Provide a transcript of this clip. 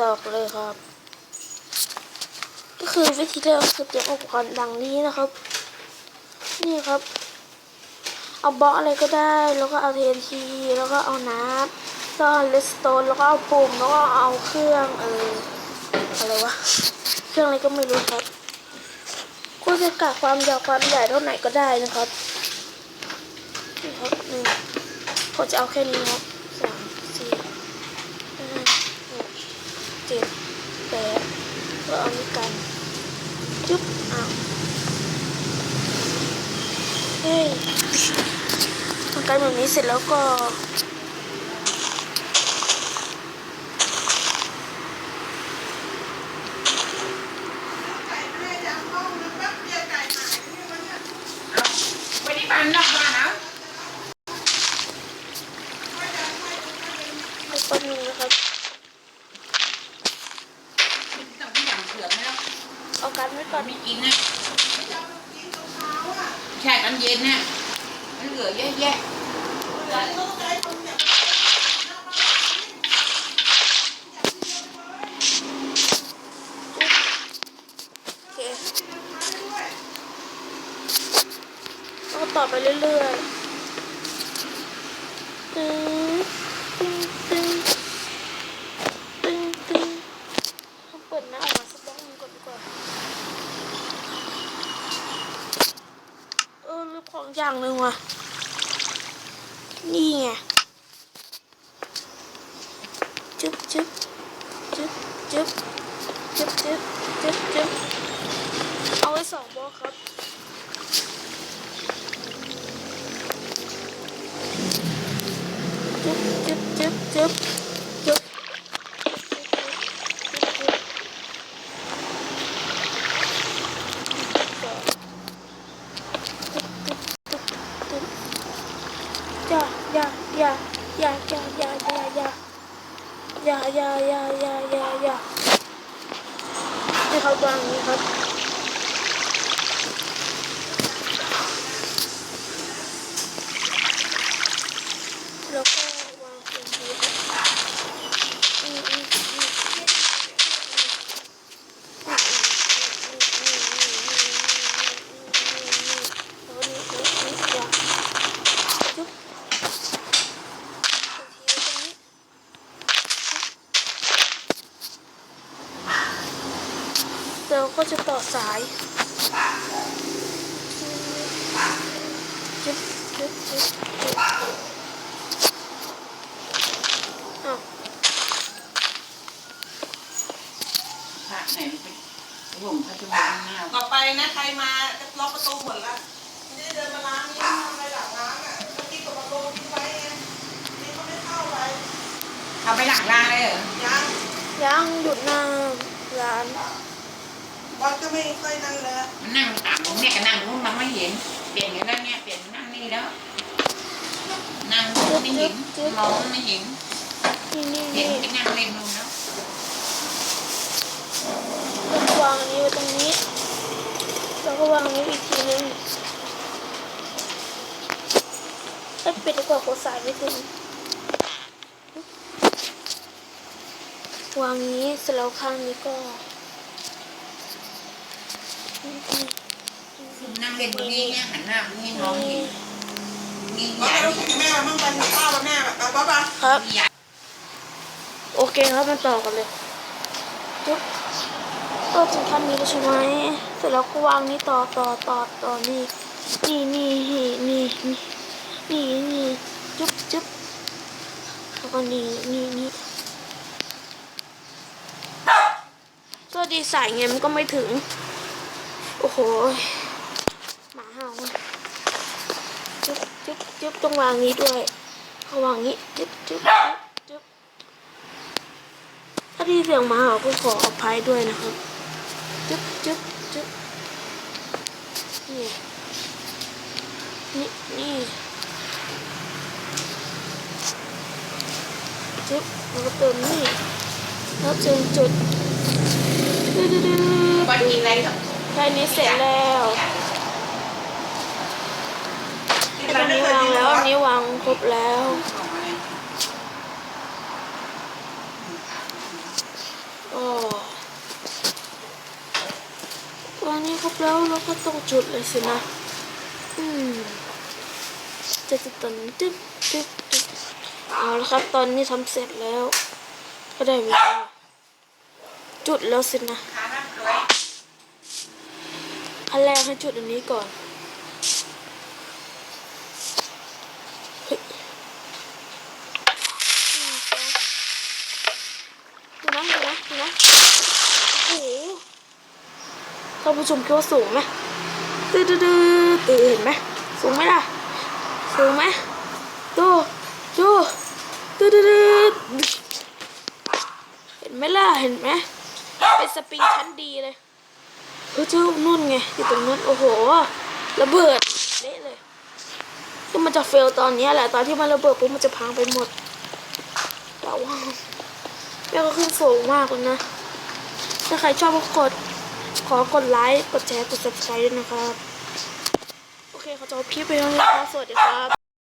ต่อกเลยครับ ก็คือวิธีเลือกคือเตรียมอุปกรณ์ดังนี้นะครับ นี่ครับ เอาบล็อกอะไรก็ได้ แล้วก็เอา TNT แล้วก็เอาน้ำแล้วเอาเลสโตนแล้วก็เอาปุ่มแล้วก็เอาเครื่องเอออะไรวะเครื่องอะไรก็ไม่รู้ครับคุณจะกะความยาวความใหญ่เท่าไหนก็ได้นะครับนี่ครับหนึ่งผมจะเอาแค่นี้ครับสามสี่ห้าหก เจ็ดแปดก็เอานี้กันจุ๊บอ้าวเฮ้ยทำการแบบนี้เสร็จแล้วก็ไม่ได้ไปนอกบ้านนะให้ต้นนึงนะครับ ต้องที่อย่างเผือกนะ เอากัน ไว้ก่อนไม่กินนะใช่ตอนเย็นน่ะมันเหลือเยอะแยะก็ต่อไปเรื่อยๆตึ้งตึ้งตึ้งตึ้งตึ้งเขาเปิดหน้าออกมาสักบ้องหนึงก่อนดีกว่า เอ อลืมขอย่างหนึ่งว่ะ นี่ไงจึ๊บจึ๊บจึ๊บจึ๊บจึ๊บจึ๊บจึ๊บจึ๊บเอาไว้สองบล็อกครับจึ๊บจึ๊บจึ๊บจึ๊บจึ๊บ อย่าอย่าอย่าอย่าอย่าอย่าให้เขาวางย่างนี้ครับ ก็จะต่อสายจุ๊บจุ๊บจุ๊บจุ๊บอ้าวพระไหนมันเป็นหลวงพระจุลหน้าต่อไปนะใครมาจะล็อกประตูหมดละไม่ได้เดินมาล้างนี่ทำอะไรหลังล้างอะเมื่อกี้กับประตูทิ้งไว้ไงนี่เขาไม่เข้าไปเขาไปหลังร้านเลยเหรอยังยังหยุดหน้าร้าน วัดก็ไม่ค่อยนั่นเลยมันนั่งตามผมเนี่ยก็นั่งนู้นมันไม่เห็น เปลี่ยนกันแล้วเนี่ยเปลี่ยนมานั่งนี่แล้ว นั่งไม่เห็นมองไม่เห็นนี่นี่เห็นี่นไปนั่งเล่นนู่นแล้วแล้วก็วางอันนี้ไว้ตรงนี้ แล้วก็วางอันนี้อีกทีนึงถ้าปิดดีกว่าโคสายไม่ถึงวางนี้เสร็จแล้วข้างนี้ก็ นี่นี่นั่งเล่นตรงนี้เนี่ยหันหน้าไปให้น้องเห็นนี่วัดยายแล้วแม่มั่งไปหิวข้าวแล้วแม่แบบไปป๊าป๊าครับยายโอเคครับมาต่อกันเลยจุ๊บก็ถึงขั้นนี้แล้วใช่ไหมเสร็จแล้วก็วางนี้ต่อต่อต่อต่อนี่นี่นี่นี่นี่นี่นี่จุ๊บจุ๊บแล้วก็นี่นี่นี่ก็ดีใส่ไงมันก็ไม่ถึง โอ้โหมาเห่าจุ๊บจุ๊บจุ๊บต้องวางนี้ด้วยเอาวางนี้จุ๊บจุ๊บจุ๊บถ้าที่เสียงหมาเห่าก็ขออภัยด้วยนะครับจุ๊บจุ๊บจุ๊บนี่นี่นี่จุ๊บแล้วก็เติมนี่แล้วเจนจุดดื้อดื้ แค่นี้เสร็จแล้วอันนี้วางแล้วอันนี้วางครบแล้วโอ้วันนี้ครบแล้วเราก็ต้องจุดเลยสินะ อืมจะจะตันตึ๊บตึ๊บตึ๊บเอาละครับ ตอนนี้ทำเสร็จแล้ว ก็ได้เวลาจุดแล้วสินะ อันแรกให้จุดอันนี้ก่อนเฮ้ยหนึ่งสองดูนะดูนะดูนะโอ้โหท่านผู้ชมคิดว่าสูงไหมตื้อตื้อตื้อเห็นไหมสูงไหมล่ะ สูงไหมดูดูตื้อตื้อตื้อเห็นไหมล่ะ เห็นไหมเป็นสปริงชั้นดีเลย เฮ้ยเจ้านุ่นไงอยู่ตรงนู้นโอ้โหระเบิดเละเลยก็มันจะเฟลตอนนี้แหละตอนที่มันระเบิดปุ๊บมันจะพังไปหมดแต่ว่าแม่ก็ขึ้นสูงมากเลยนะ ถ้าใครชอบก็กดขอกดไลค์กดแชร์กด subscribe ด้วยนะครับ โอเคเขาจะเอาคลิปไปแล้วนะครับ สวัสดีครับ